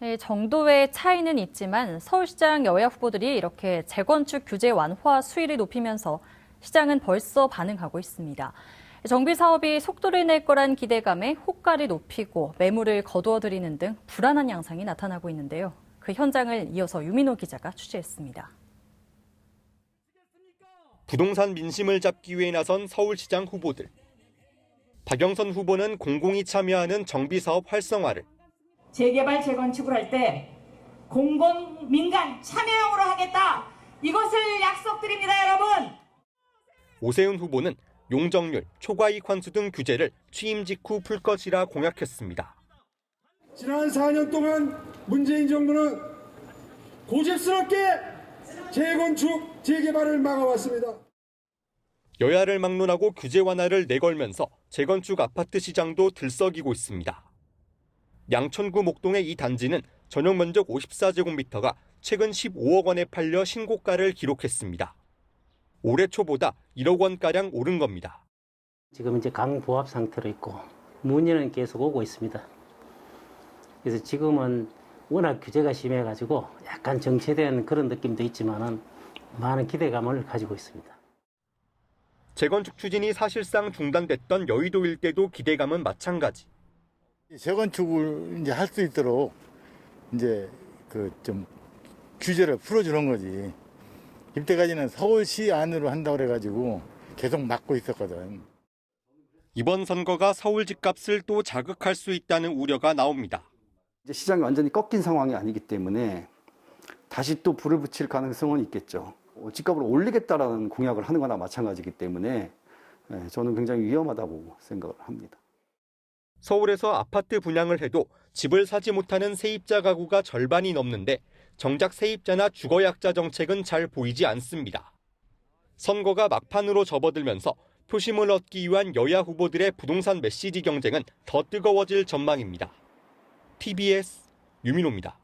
네, 정도의 차이는 있지만 서울시장 여야 후보들이 이렇게 재건축 규제 완화 수위를 높이면서 시장은 벌써 반응하고 있습니다. 정비 사업이 속도를 낼 거란 기대감에 호가를 높이고 매물을 거두어들이는 등 불안한 양상이 나타나고 있는데요. 그 현장을 이어서 유민호 기자가 취재했습니다. 부동산 민심을 잡기 위해 나선 서울시장 후보들. 박영선 후보는 공공이 참여하는 정비사업 활성화를, 재개발 재건축을 할 때 공공 민간 참여형으로 하겠다. 이것을 약속드립니다, 여러분. 오세훈 후보는 용적률, 초과이익 환수 등 규제를 취임 직후 풀 것이라 공약했습니다. 지난 4년 동안 문재인 정부는 고집스럽게 재건축, 재개발을 막아왔습니다. 여야를 막론하고 규제 완화를 내걸면서 재건축 아파트 시장도 들썩이고 있습니다. 양천구 목동의 이 단지는 전용 면적 54제곱미터가 최근 15억 원에 팔려 신고가를 기록했습니다. 올해 초보다 1억 원가량 오른 겁니다. 지금 이제 강보합 상태로 있고 문의는 계속 오고 있습니다. 그래서 지금은 워낙 규제가 심해가지고 약간 정체된 그런 느낌도 있지만은 많은 기대감을 가지고 있습니다. 재건축 추진이 사실상 중단됐던 여의도 일대도 기대감은 마찬가지. 재건축을 이제 할 수 있도록 이제 그 좀 규제를 풀어주는 거지. 이때까지는 서울시 안으로 한다고 그래가지고 계속 막고 있었거든. 이번 선거가 서울 집값을 또 자극할 수 있다는 우려가 나옵니다. 이제 시장이 완전히 꺾인 상황이 아니기 때문에 다시 또 불을 붙일 가능성은 있겠죠. 어, 집값을 올리겠다라는 공약을 하는 거나 마찬가지이기 때문에 예, 저는 굉장히 위험하다고 생각을 합니다. 서울에서 아파트 분양을 해도 집을 사지 못하는 세입자 가구가 절반이 넘는데 정작 세입자나 주거약자 정책은 잘 보이지 않습니다. 선거가 막판으로 접어들면서 표심을 얻기 위한 여야 후보들의 부동산 메시지 경쟁은 더 뜨거워질 전망입니다. TBS 유민호입니다.